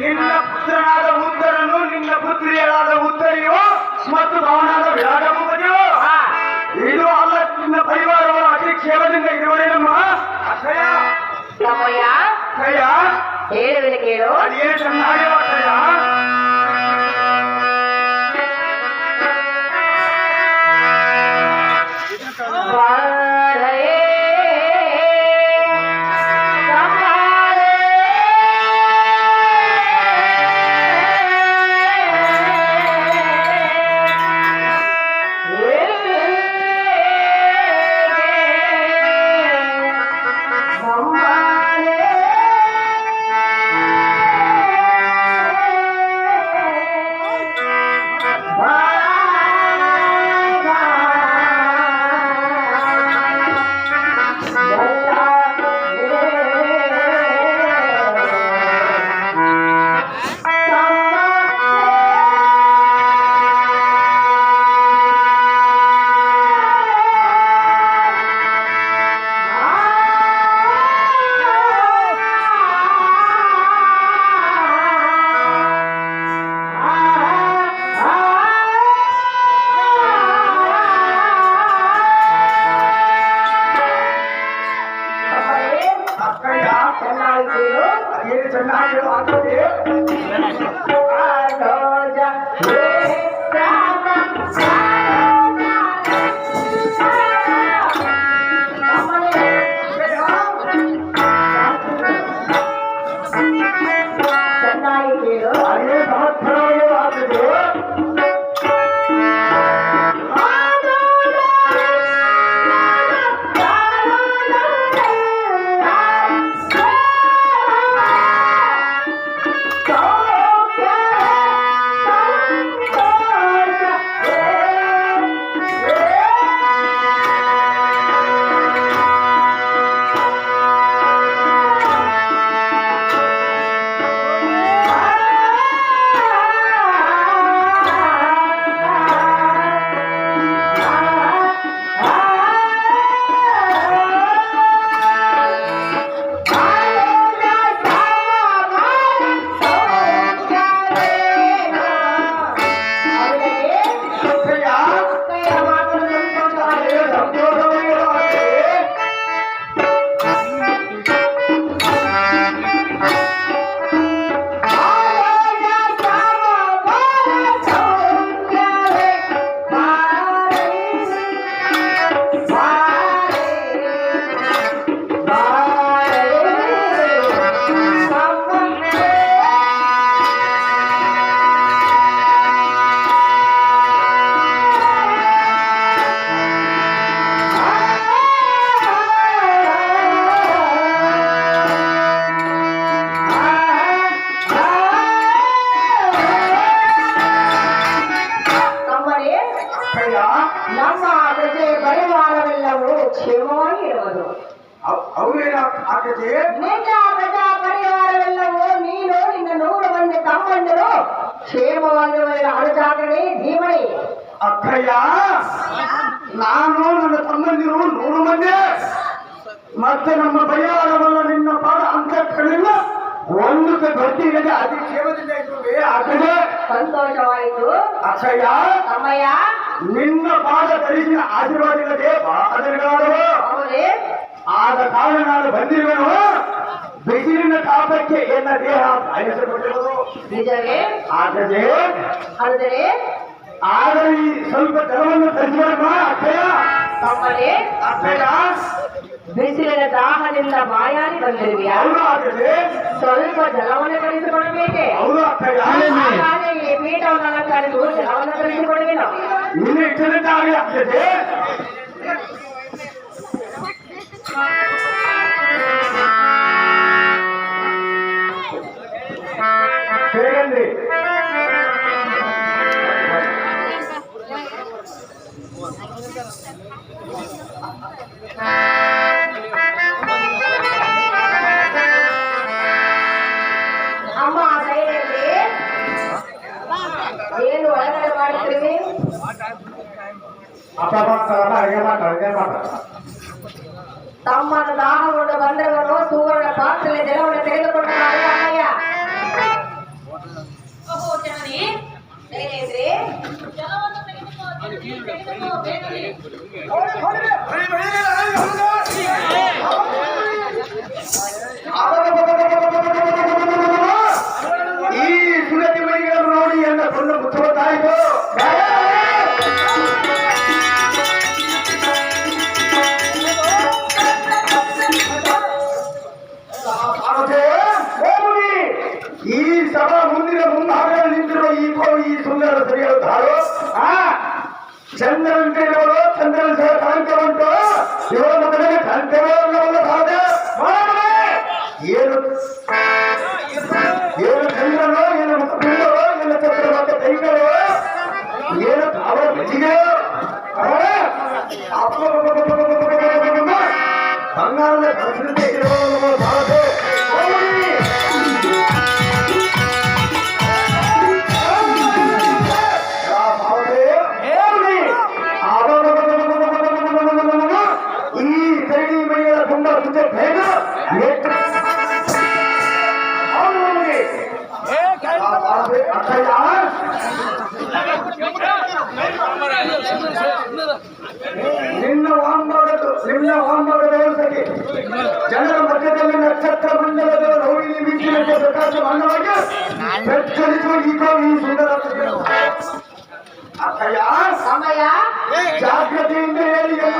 ನಿನ್ನ ಪುತ್ರನಾದ ಉತ್ತರನು ನಿನ್ನ ಪುತ್ರಿಯರಾದ ಉತ್ತರಿಯು ಮತ್ತು ಅವನಾದ ವಿರಾಟಭೂಪತಿಯು ಇದು ಅಲ್ಲ ನಿನ್ನ ಪರಿವಾರವರ ಅತಿ ಕ್ಷೇಮದಿಂದ ಅಕ್ಷಯ ತಮ್ಮಯ್ಯ ಅಕ್ಷಯ ಹೇಳುವಿನ ಕೇಳು. ಅದೇ ಚೆನ್ನಾಗಿರುವ ಅಕ್ಷಯ ನಮ್ಮ ಪ್ರಜೆ ಪರಿವಾರವೆಲ್ಲವೂ ಕ್ಷೇಮವಾಗಿ ಇರುವುದು. ಅವೇನ ಆಗದೆ ನಿನ್ನ ಪ್ರಜಾ ಪರಿವಾರವೆಲ್ಲವೂ ನೀನು ನಿನ್ನ ನೂರು ಮಂದಿ ತಮ್ಮಂದರು ಕ್ಷೇಮವಾಗಿರುವ ಅಳುಜಾಗಣೆ ಜೀವನಿ ಅಕ್ಕಯ್ಯ ನಾನು ನನ್ನ ತಮ್ಮಂದಿರು ನೂರು ಮಂದಿ ಮತ್ತೆ ನಮ್ಮ ಪರಿವಾರವಲ್ಲ ನಿನ್ನ ಪಾದ ಅಂತಕ್ಕಳಿಲ್ಲ ಒಂದು ಗಟ್ಟಿಗೆ ಅತಿ ಕ್ಷೇಮದಿಂದ ಇರುವೆ ಆಕಡೆ ಸಂತೋಷವಾಯಿತು. ಅಕ್ಷಯ ತಮ್ಮಯ್ಯ. ನಿನ್ನ ಪಾದ ಧರಿಸಿದ ಆಶೀರ್ವಾದ ಇಲ್ಲದೆ ಬಾಧನೆಗಳಾದವು ಹೌದೇ? ಆದ ಕಾರಣ ನಾನು ಬಂದಿರುವೆನು. ಬಿಸಿಲಿನ ತಾಪಕ್ಕೆ ಎನ್ನ ದೇಹ ಬಾಯಿಸಲ್ಪಟ್ಟಿರುವುದು ನಿಜವೇ? ಆದರೆ ಆದರೆ ಈ ಸ್ವಲ್ಪ ಜಲವನ್ನು ತರಿಸಿದ ಅಕ್ಷಯ. ಅಕ್ಷಯ ಬಿಸಿಲಿನ ದಾಹದಿಂದ ಬಾಯಾರಿ ಬಂದಿರುವಿಯಾ? ಸ್ವಲ್ಪ ಜಲವನ್ನು ಹಾಗಾದ್ರೆ ಈ ಪೀಠವನ್ನು ಅಲಂಕರಿಸು ಜಲವನ್ನು ಆಗ್ತದೆ. ಮಾತಾಡ್ತೀವಿ ತಮ್ಮನ್ನು ದಾಹಗೊಂಡು ಬಂದವನು ಸೂರ್ಯನ ಪಾತ್ರೆಯಲ್ಲಿ ಜಲವನ್ನು ತೆಗೆದುಕೊಂಡು ನಿನ್ನ ವಾಂಬಾಗದು ನಿನ್ನ ವಾಂಬಾಗದ ಸರಿ ಜನರ ಮಧ್ಯದಲ್ಲಿ ನಕ್ಷತ್ರ ಮಂಡಲದ ರೌಡಿಲಿ ಬೀಸಿನಂತೆ ಪ್ರಕಾಶ ಮಂಡಲವಾಗಿ ಪ್ರಚಲಿಸುವ ಈಗ ಈ ಸುಂದರ ಅಕ್ಕಯ್ಯ ಸಮಯ. ಜಾಗ್ರತೆಯಿಂದ ಹೇಳಿ ಎಲ್ಲ